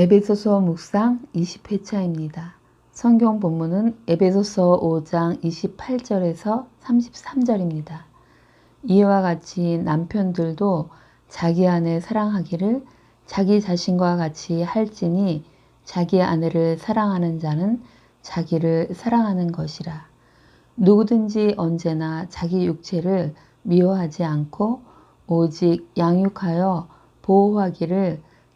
에베소서 묵상 20회차입니다. 성경 본문은 에베소서 5장 28절에서 33절입니다. 이와 같이 남편들도 자기 아내 사랑하기를 자기 자신과 같이 할지니 자기 아내를 사랑하는 자는 자기를 사랑하는 것이라. 누구든지 언제나 자기 육체를 미워하지 않고 오직 양육하여 보호하기를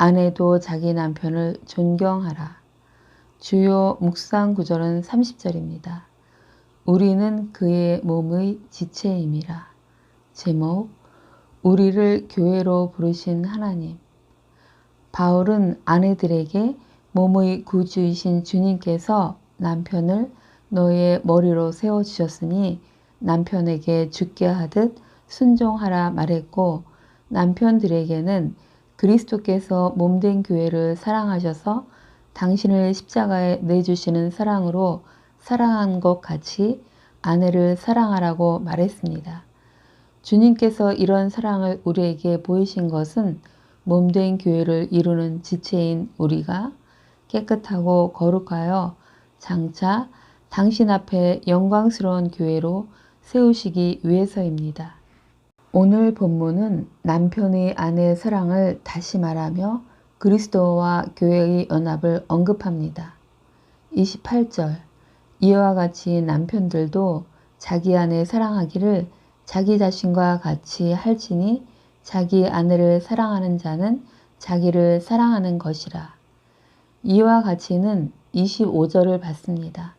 아내도 자기 남편을 존경하라. 주요 묵상 구절은 30절입니다. 우리는 그의 몸의 지체임이라. 제목 우리를 교회로 부르신 하나님 바울은 아내들에게 몸의 구주이신 주님께서 남편을 너의 머리로 세워주셨으니 남편에게 죽게 하듯 순종하라 말했고 남편들에게는 그리스도께서 몸된 교회를 사랑하셔서 당신을 십자가에 내주시는 사랑으로 사랑한 것 같이 아내를 사랑하라고 말했습니다. 주님께서 이런 사랑을 우리에게 보이신 것은 몸된 교회를 이루는 지체인 우리가 깨끗하고 거룩하여 장차 당신 앞에 영광스러운 교회로 세우시기 위해서입니다. 오늘 본문은 남편의 아내의 사랑을 다시 말하며 그리스도와 교회의 연합을 언급합니다. 28절 이와 같이 남편들도 자기 아내 사랑하기를 자기 자신과 같이 할지니 자기 아내를 사랑하는 자는 자기를 사랑하는 것이라. 이와 같이는 25절을 받습니다.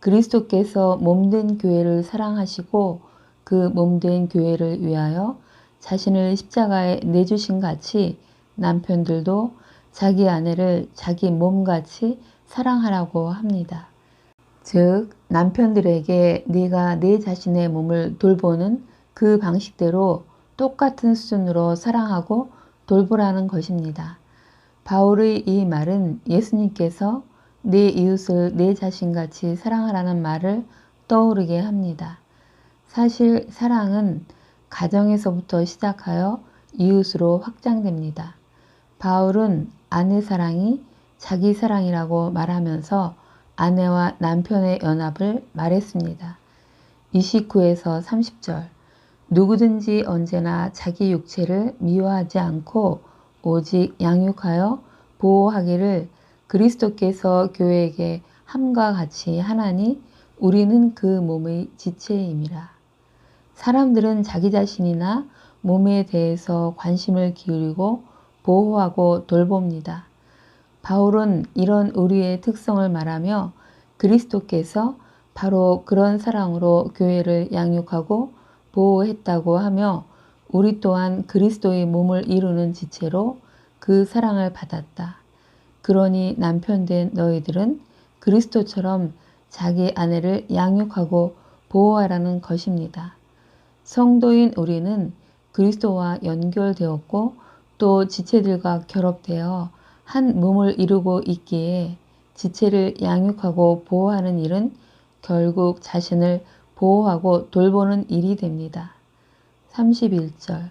그리스도께서 몸된 교회를 사랑하시고 그 몸된 교회를 위하여 자신을 십자가에 내주신 같이 남편들도 자기 아내를 자기 몸같이 사랑하라고 합니다. 즉 남편들에게 네가 내 자신의 몸을 돌보는 그 방식대로 똑같은 수준으로 사랑하고 돌보라는 것입니다. 바울의 이 말은 예수님께서 내 이웃을 내 자신같이 사랑하라는 말을 떠오르게 합니다. 사실 사랑은 가정에서부터 시작하여 이웃으로 확장됩니다. 바울은 아내 사랑이 자기 사랑이라고 말하면서 아내와 남편의 연합을 말했습니다. 29에서 30절 누구든지 언제나 자기 육체를 미워하지 않고 오직 양육하여 보호하기를 그리스도께서 교회에게 함과 같이 하나니 우리는 그 몸의 지체임이라. 사람들은 자기 자신이나 몸에 대해서 관심을 기울이고 보호하고 돌봅니다. 바울은 이런 우리의 특성을 말하며 그리스도께서 바로 그런 사랑으로 교회를 양육하고 보호했다고 하며 우리 또한 그리스도의 몸을 이루는 지체로 그 사랑을 받았다. 그러니 남편된 너희들은 그리스도처럼 자기 아내를 양육하고 보호하라는 것입니다. 성도인 우리는 그리스도와 연결되었고 또 지체들과 결합되어 한 몸을 이루고 있기에 지체를 양육하고 보호하는 일은 결국 자신을 보호하고 돌보는 일이 됩니다. 31절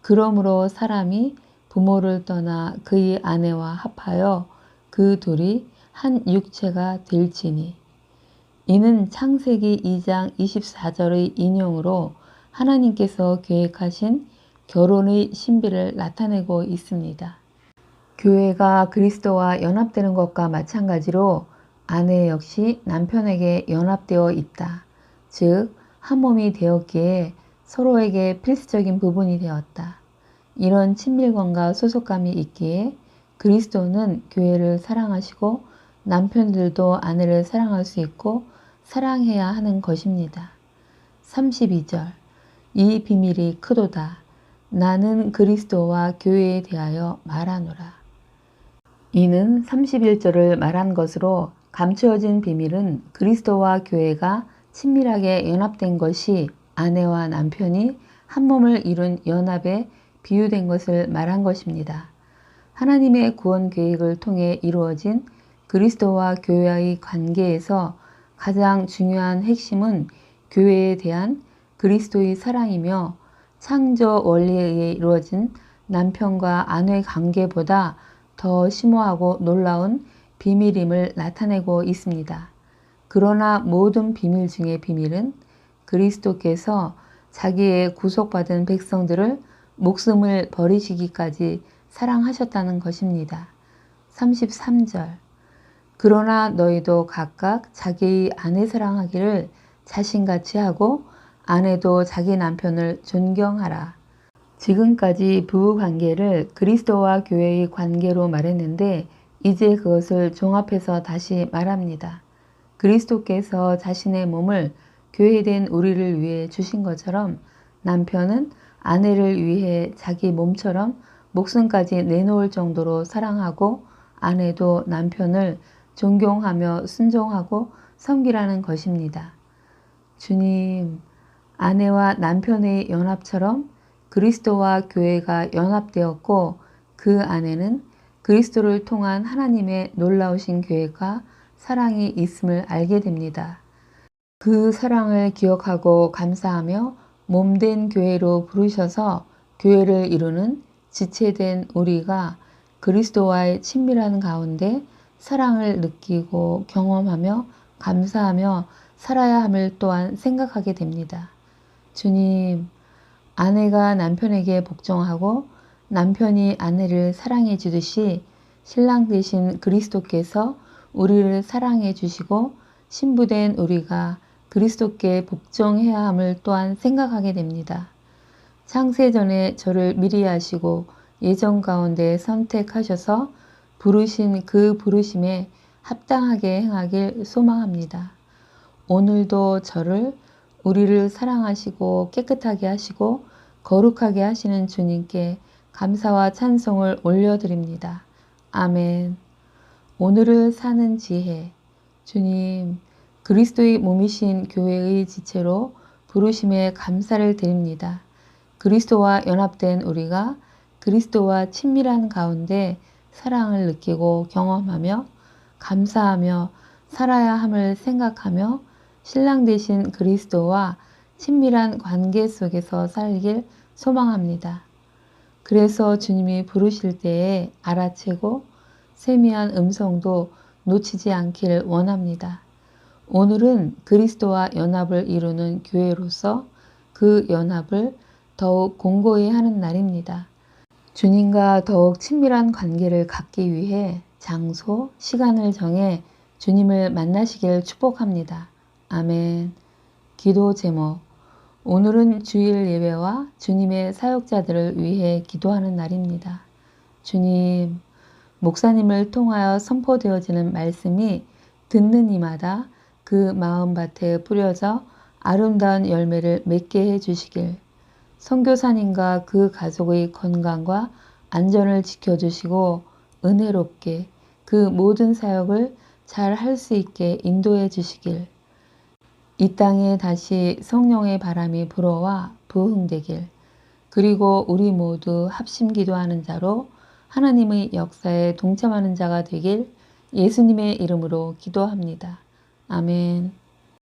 그러므로 사람이 부모를 떠나 그의 아내와 합하여 그 둘이 한 육체가 될지니 이는 창세기 2장 24절의 인용으로 하나님께서 계획하신 결혼의 신비를 나타내고 있습니다. 교회가 그리스도와 연합되는 것과 마찬가지로 아내 역시 남편에게 연합되어 있다. 즉, 한 몸이 되었기에 서로에게 필수적인 부분이 되었다. 이런 친밀감과 소속감이 있기에 그리스도는 교회를 사랑하시고 남편들도 아내를 사랑할 수 있고 사랑해야 하는 것입니다. 32절 이 비밀이 크도다. 나는 그리스도와 교회에 대하여 말하노라. 이는 31절을 말한 것으로 감추어진 비밀은 그리스도와 교회가 친밀하게 연합된 것이 아내와 남편이 한 몸을 이룬 연합에 비유된 것을 말한 것입니다. 하나님의 구원 계획을 통해 이루어진 그리스도와 교회의 관계에서 가장 중요한 핵심은 교회에 대한 그리스도의 사랑이며 창조 원리에 의해 이루어진 남편과 아내 관계보다 더 심오하고 놀라운 비밀임을 나타내고 있습니다. 그러나 모든 비밀 중의 비밀은 그리스도께서 자기의 구속받은 백성들을 목숨을 버리시기까지 사랑하셨다는 것입니다. 33절 그러나 너희도 각각 자기의 아내 사랑하기를 자신같이 하고 아내도 자기 남편을 존경하라. 지금까지 부부 관계를 그리스도와 교회의 관계로 말했는데 이제 그것을 종합해서 다시 말합니다. 그리스도께서 자신의 몸을 교회된 우리를 위해 주신 것처럼 남편은 아내를 위해 자기 몸처럼 목숨까지 내놓을 정도로 사랑하고 아내도 남편을 존경하며 순종하고 섬기라는 것입니다. 주님, 아내와 남편의 연합처럼 그리스도와 교회가 연합되었고 그 안에는 그리스도를 통한 하나님의 놀라우신 계획과 사랑이 있음을 알게 됩니다. 그 사랑을 기억하고 감사하며 몸된 교회로 부르셔서 교회를 이루는 지체된 우리가 그리스도와의 친밀한 가운데 사랑을 느끼고 경험하며 감사하며 살아야 함을 또한 생각하게 됩니다. 주님, 아내가 남편에게 복종하고 남편이 아내를 사랑해 주듯이 신랑 되신 그리스도께서 우리를 사랑해 주시고 신부된 우리가 그리스도께 복종해야 함을 또한 생각하게 됩니다. 창세전에 저를 미리 하시고 예정 가운데 선택하셔서 부르신 그 부르심에 합당하게 행하길 소망합니다. 오늘도 저를 우리를 사랑하시고 깨끗하게 하시고 거룩하게 하시는 주님께 감사와 찬송을 올려드립니다. 아멘. 오늘을 사는 지혜. 주님, 그리스도의 몸이신 교회의 지체로 부르심에 감사를 드립니다. 그리스도와 연합된 우리가 그리스도와 친밀한 가운데 사랑을 느끼고 경험하며 감사하며 살아야 함을 생각하며 신랑 되신 그리스도와 친밀한 관계 속에서 살길 소망합니다. 그래서 주님이 부르실 때에 알아채고 세미한 음성도 놓치지 않기를 원합니다. 오늘은 그리스도와 연합을 이루는 교회로서 그 연합을 더욱 공고히 하는 날입니다. 주님과 더욱 친밀한 관계를 갖기 위해 장소, 시간을 정해 주님을 만나시길 축복합니다. 아멘. 기도 제목. 오늘은 주일 예배와 주님의 사역자들을 위해 기도하는 날입니다. 주님, 목사님을 통하여 선포되어지는 말씀이 듣는 이마다 그 마음밭에 뿌려져 아름다운 열매를 맺게 해 주시길. 선교사님과 그 가족의 건강과 안전을 지켜주시고 은혜롭게 그 모든 사역을 잘 할 수 있게 인도해 주시길. 이 땅에 다시 성령의 바람이 불어와 부흥되길. 그리고 우리 모두 합심 기도하는 자로 하나님의 역사에 동참하는 자가 되길 예수님의 이름으로 기도합니다. 아멘.